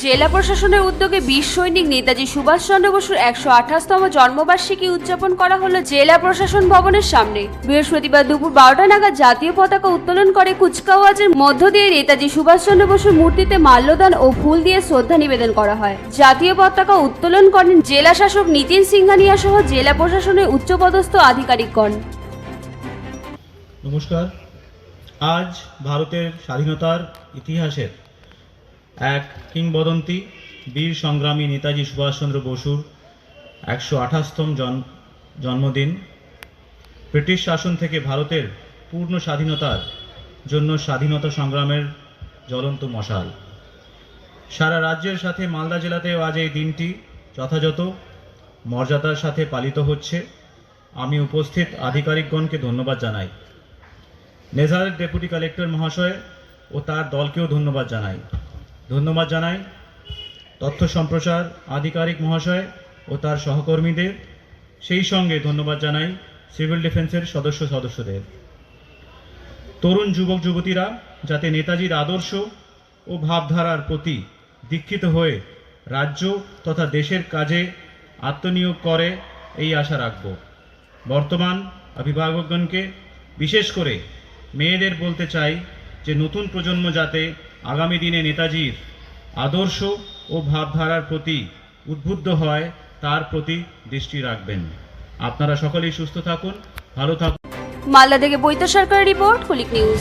জেলা প্রশাসনের উদ্যোগে বীর সৈনিক, নেতাজি সুভাষচন্দ্র বসুর একশো আঠাশতম জন্মবার্ষিকী উদযাপন করা হলো জেলা প্রশাসন ভবনের সামনে। বৃহস্পতিবার দুপুর বারোটা নাগাদ জাতীয় পতাকা উত্তোলন করে কুচকাওয়াজের মধ্য দিয়ে নেতাজি সুভাষচন্দ্র বসুর মূর্তিতে মাল্যদান ও ফুল দিয়ে শ্রদ্ধা নিবেদন করা হয়। জাতীয় পতাকা উত্তোলন করেন জেলা শাসক নীতিন সিংহানিয়া সহ জেলা প্রশাসনের উচ্চপদস্থ আধিকারিকগণ। নমস্কার। আজ ভারতের স্বাধীনতার ইতিহাসের এক কিংবদন্তি, বীর সংগ্রামী নেতাজি সুভাষচন্দ্র বসুর একশো আঠাশতম জন, জন্মদিন। ব্রিটিশ শাসন থেকে ভারতের পূর্ণ স্বাধীনতার জন্য স্বাধীনতা সংগ্রামের জ্বলন্ত মশাল। সারা রাজ্যের সাথে মালদা জেলাতেও আজ এই দিনটি যথাযথ মর্যাদার সাথে পালিত হচ্ছে। আমি উপস্থিত আধিকারিকগণকে ধন্যবাদ জানাই। নেজারের ডেপুটি কালেক্টর মহাশয় ও তার দলকেও ধন্যবাদ জানাই। ধন্যবাদ জানাই তথ্য সম্প্রচার আধিকারিক মহাশয় ও তার সহকর্মীদের। সেই সঙ্গে ধন্যবাদ জানাই সিভিল ডিফেন্সের সদস্য সদস্যদের। তরুণ যুবক যুবতীরা যাতে নেতাজির আদর্শ ও ভাবধারার প্রতি দীক্ষিত হয়ে রাজ্য তথা দেশের কাজে আত্মনিয়োগ করে এই আশা রাখব। বর্তমান অভিভাবকগণকে বিশেষ করে মেয়েদের বলতে চাই যে নতুন প্রজন্ম যাতে আগামী দিনে নেতাজির আদর্শ ও ভাবধারার প্রতি উদ্বুদ্ধ হয়, তার প্রতি দৃষ্টি রাখবেন। আপনারা সকলেই সুস্থ থাকুন, ভালো থাকুন। মালদা থেকে বৈত সরকারের রিপোর্ট, কুলিক নিউজ।